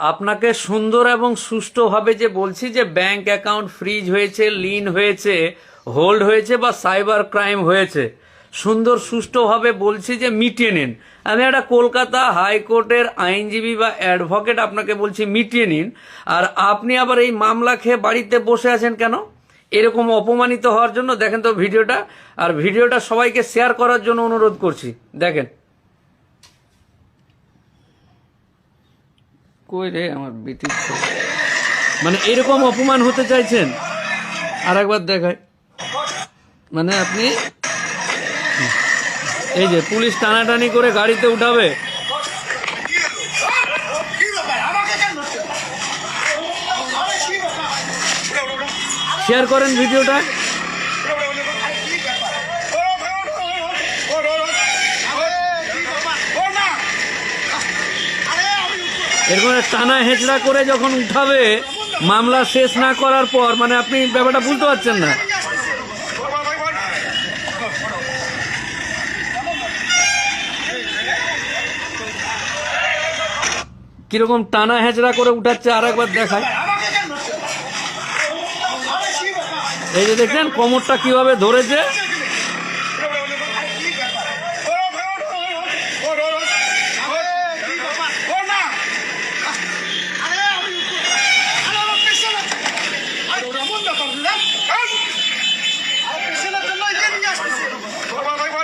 আপনাকে সুন্দর এবং সুষ্ঠুভাবে যে বলছি যে ব্যাংক অ্যাকাউন্ট ফ্রিজ হয়েছে, লিন হয়েছে, হোল্ড হয়েছে বা সাইবার ক্রাইম হয়েছে, সুন্দর সুষ্ঠুভাবে বলছি যে মিটিয়ে নিন। আমি একটা কলকাতা হাইকোর্টের আইনজীবী বা অ্যাডভোকেট আপনাকে বলছি, মিটিয়ে নিন। আর আপনি আবার এই মামলা খেয়ে বাড়িতে বসে আছেন কেন? এরকম অপমানিত হওয়ার জন্য দেখেন তো ভিডিওটা। আর ভিডিওটা সবাইকে শেয়ার করার জন্য অনুরোধ করছি। দেখেন। কই রে আমার বেটির মানে এরকম অপমান হতে চাইছেন? আর একবার দেখায় মানে আপনি এই যে পুলিশ টানাটানি করে গাড়িতে উঠাবে? শেয়ার করেন ভিডিওটা। এরকম টানা হেঁচড়া করে যখন উঠাবে, মামলা শেষ না করার পর মানে আপনি ব্যাপারটা বুঝতে পারছেন না। কীরকম টানা হেঁচড়া করে উঠাচ্ছে আর একবার দেখায়? এই যে দেখলেন কোমরটা কীভাবে ধরেছে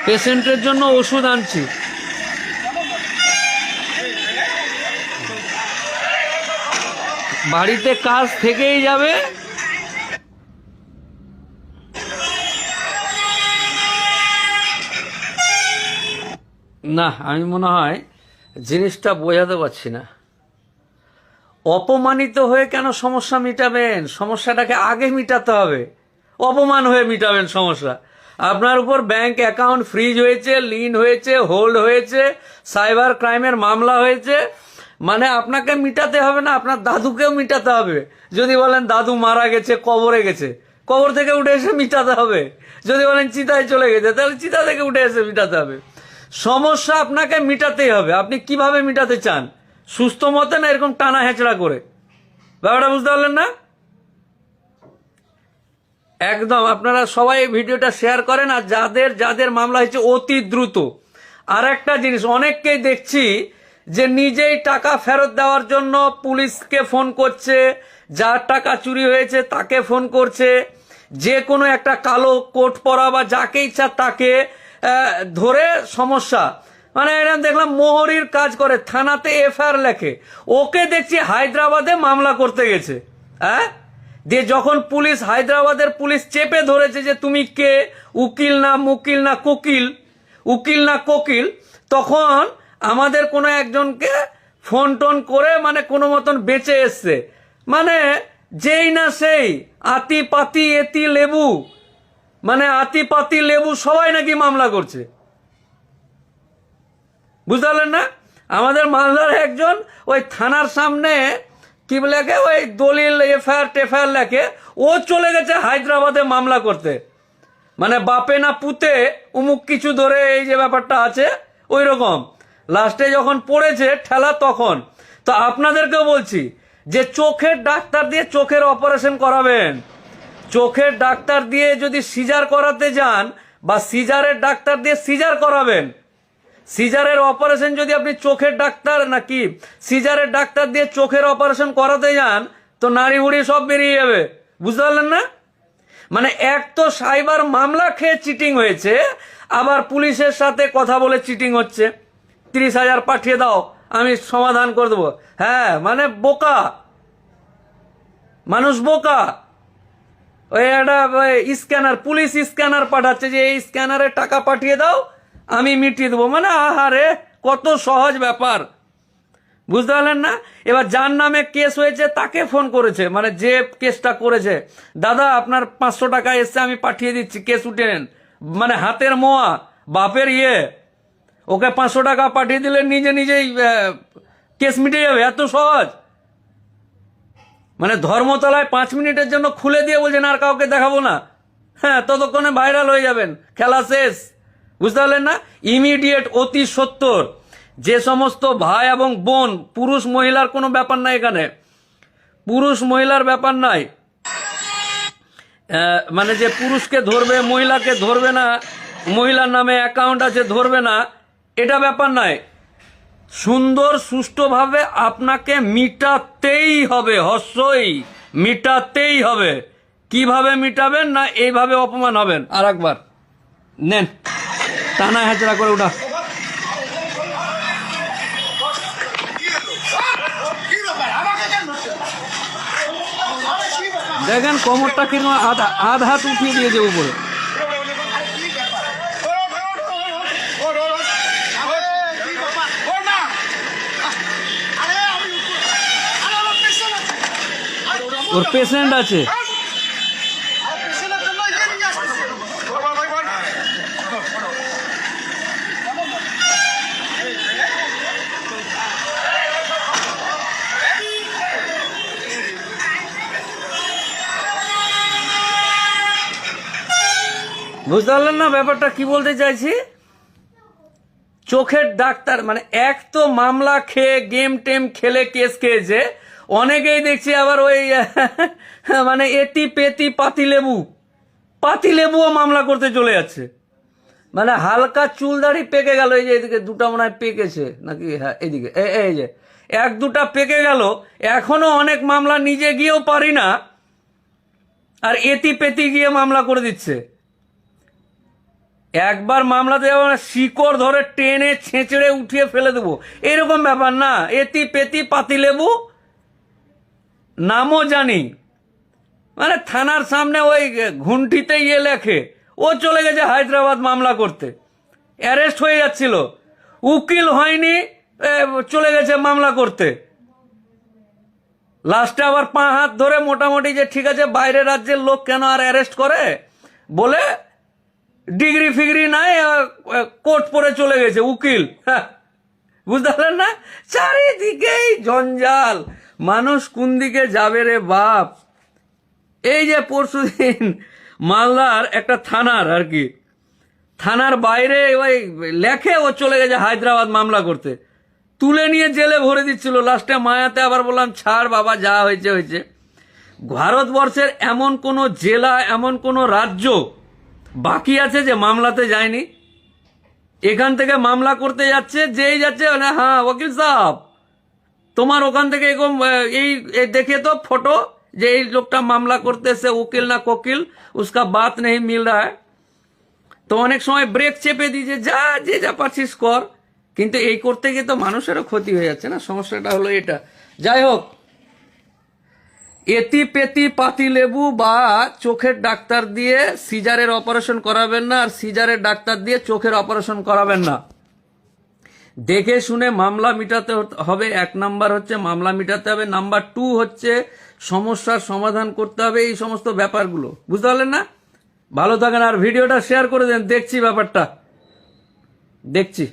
পেশেন্টের জন্য ওষুধ আনছি। বাড়িতে কাজ থেকেই যাবে। না, আমি মনে হয় জিনিসটা বোঝাতে পারছি না। অপমানিত হয়ে কেন সমস্যা মিটাবেন? সমস্যাটাকে আগে মিটাতে হবে। অপমান হয়ে মিটাবেন সমস্যা। আপনার উপর ব্যাংক অ্যাকাউন্ট ফ্রিজ হয়েছে লিন হয়েছে হোল্ড হয়েছে সাইবার ক্রাইমের মামলা হয়েছে। মানে আপনাকে মিটাতে হবে না, আপনার দাদুকেও মিটাতে হবে। যদি বলেন, দাদু মারা গেছে, কবরে গেছে। কবর থেকে উঠে এসে মিটাতে হবে। যদি বলেন, চিতায় চলে গেছে, তাহলে চিতা থেকে উঠে এসে মিটাতে হবে। সমস্যা আপনাকে মিটাতেই হবে। আপনি কীভাবে মিটাতে চান? সুস্থ মতে না এরকম টানা হেঁচড়া করে? ব্যাপারটা বুঝতে পারলেন না? একদম, আপনারা সবাই ভিডিওটা শেয়ার করেন আর যাদের যাদের মামলা হয়েছে অতি দ্রুত। আর একটা জিনিস, অনেককেই দেখছি যে নিজেই টাকা ফেরত দেওয়ার জন্য পুলিশকে ফোন করছে, যার টাকা চুরি হয়েছে তাকে ফোন করছে, যে কোনো একটা কালো কোট পরা বা যাকে ইচ্ছা তাকে ধরে সমস্যা। মানে এরকম দেখলাম মোহরির কাজ করে, থানাতে এফআইআর লেখে। ওকে দেখছি হায়দ্রাবাদে মামলা করতে গেছে। হ্যাঁ? দিয়ে যখন পুলিশ হায়দ্রাবাদের পুলিশ চেপে ধরেছে যে তুমি কে, উকিল না মুকিল না কোকিল, উকিল না কোকিল, তখন আমাদের কোনো একজনকে ফোন টোন করে মানে কোনো মতন বেঁচে এসছে। মানে যেই না সেই, আতি পাতি এতি লেবু। মানে আতি পাতি লেবু সবাই নাকি মামলা করছে। বুঝতে না? আমাদের মালদার একজন ওই থানার সামনে কি লেখে ওই দলিল এফআইআর টেফআইআর লেখে ও চলে গেছে হায়দ্রাবাদে মামলা করতে। মানে বাপে না পুতে উমুক কিছু ধরে এই যে ব্যাপারটা আছে, ওই রকম। লাস্টে যখন পড়েছে ঠেলা তখন। তো আপনাদেরকেও বলছি যে চোখের ডাক্তার দিয়ে চোখের অপারেশন করাবেন। চোখের ডাক্তার দিয়ে যদি সিজার করাতে যান বা সিজারের ডাক্তার দিয়ে সিজার করাবেন সিজারের অপারেশন যদি আপনি চোখের ডাক্তার নাকি সিজারের ডাক্তার দিয়ে চোখের অপারেশন করাতে যান, তো নাড়ি হুড়ি সব বেরিয়ে যাবে। বুঝতে পারলেন না? মানে এক তো সাইবার মামলা খেয়ে চিটিং হয়েছে, আবার পুলিশের সাথে কথা বলে চিটিং হচ্ছে। তিরিশ হাজার পাঠিয়ে দাও, আমি সমাধান করে দেবো। হ্যাঁ মানে বোকা। মানুষ বোকা। ওই একটা স্ক্যানার, পুলিশ স্ক্যানার পাঠাচ্ছে যে এই স্ক্যানারে টাকা পাঠিয়ে দাও আমি মিটিয়ে দেবো। মানে আহারে, কত সহজ ব্যাপার। বুঝতে পারলেন না? এবার যার নামে কেস হয়েছে, তাকে ফোন করেছে। মানে যে কেসটা করেছে। দাদা, আপনার পাঁচশো টাকা এসছে, আমি পাঠিয়ে দিচ্ছি। কেস উঠে নেন। মানে হাতের মোয়া, বাপের ইয়ে। ওকে পাঁচশো টাকা পাঠিয়ে দিলে নিজে নিজেই কেস মিটে যাবে। এত সহজ। মানে ধর্মতলায় পাঁচ মিনিটের জন্য খুলে দিয়ে বলছেন, আর কাউকে দেখাবো না। হ্যাঁ ততক্ষণে ভাইরাল হয়ে যাবেন। খেলা শেষ। বুঝতে পারলেন না? ইমিডিয়েট অতি সত্তর। যে সমস্ত ভাই এবং বোন, পুরুষ মহিলার কোনো ব্যাপার নাই এখানে। পুরুষ মহিলার ব্যাপার নাই। মানে যে পুরুষকে ধরবে, মহিলাকে ধরবে না, মহিলার নামে অ্যাকাউন্ট আছে, ধরবে না, এটা ব্যাপার নাই। সুন্দর, সুষ্ঠুভাবে আপনাকে মিটাতেই হবে, হস্যই। মিটাতেই হবে। কীভাবে মিটাবেন না এইভাবে অপমান হবেন? আর একবার, নেন। টানা হেঁচড়া করে ওটা? দেখেন কোমরটা কীরকম আধ আধ হাত উঠিয়ে দিয়েছে উপরে? ওর, পেশেন্ট ওর, ওর, ওর, ওর, ওর। আরে কি ব্যাপার? ওর না। আরে আমি উপর- আরে আমার পেছনে আছে। আরে ওর আমার- ওর পেশেন্ট আছে আর পেছনের জন্য ইয়ে নিয়ে আসতেছে। বল, বল, বল, বল। বুঝতে পারলেন না ব্যাপারটা? কি বলতে চাইছি? চোখের ডাক্তার মানে এক তো মামলা খেয়ে গেম টেম খেলে কেস খেয়েছে। অনেকেই দেখছি আবার ওই মানে এতি পেতি পাতি লেবু পাতি লেবুও মামলা করতে চলে যাচ্ছে। মানে হালকা চুল দাড়ি পেকে গেল, এই যে এদিকে দুটা মনে হয় পেকেছে, নাকি? হ্যাঁ এদিকে এই যে, এক দুটা পেকে গেল, এখনও অনেক মামলা নিজে গিয়েও পারি না, আর এতি পেতি গিয়ে মামলা করে দিচ্ছে। একবার মামলাতে যাব না শিকড় ধরে টেনে ছেঁচড়ে উঠিয়ে ফেলে দেবো। এরকম ব্যাপার না। এতি পেতি পাতি লেবু, নামও জানি। মানে থানার সামনে ওই ঘুন্টিতে ইয়ে লেখে। ও চলে গেছে হায়দ্রাবাদ মামলা করতে। অ্যারেস্ট হয়ে যাচ্ছিল। উকিল হয়নি চলে গেছে মামলা করতে। লাস্টে আবার পা হাত ধরে মোটামুটি যে ঠিক আছে, বাইরের রাজ্যের লোক কেন আর অ্যারেস্ট করে? বলে ডিগ্রি ফিগ্রি নাই কোর্ট পরে চলে গেছে, উকিল। বুঝতে পারলেন না? চারিদিকেই জঞ্জাল। মানুষ কোন দিকে যাবে রে বাপ? এই যে পরশুদিন মালদার একটা থানার আর কি, থানার বাইরে ওই লেখে ও চলে গেছে হায়দ্রাবাদ মামলা করতে। তুলে নিয়ে জেলে ভরে দিচ্ছিল। লাস্টে মায়াতে আবার বললাম, ছাড় বাবা, যা হয়েছে হয়েছে। ভারতবর্ষের এমন কোনো জেলা, এমন কোনো রাজ্য বাকি আছে যে মামলাতে যায়নি। এখান থেকে মামলা করতে যাচ্ছে যেই যাচ্ছে বলে, হ্যাঁ ওকিল সাহেব তোমার ওখান থেকে এরকম এই দেখে তো ফটো যে এই লোকটা মামলা করতে এসে উকিল না কোকিল উসকা বাত নেই মিল রা তো অনেক সময় ব্রেক চেপে দিয়ে যে যা যে যা পারছিস কর। কিন্তু এই করতে গিয়ে তো মানুষেরও ক্ষতি হয়ে যাচ্ছে না। সমস্যাটা হলো এটা। যাই হোক এতি পেতি পাতি লেবু বা চোখের ডাক্তার দিয়ে সিজারের অপারেশন করাবেন না আর সিজারের ডাক্তার দিয়ে চোখের অপারেশন করাবেন না। দেখে শুনে মামলা মিটাতে হবে। এক নাম্বার হচ্ছে মামলা মিটাতে হবে। নাম্বার টু হচ্ছে সমস্যার সমাধান করতে হবে এই সমস্ত ব্যাপারগুলো। বুঝতে পারলেন না? ভালো থাকেন আর ভিডিওটা শেয়ার করে দেন। দেখছি ব্যাপারটা। দেখছি।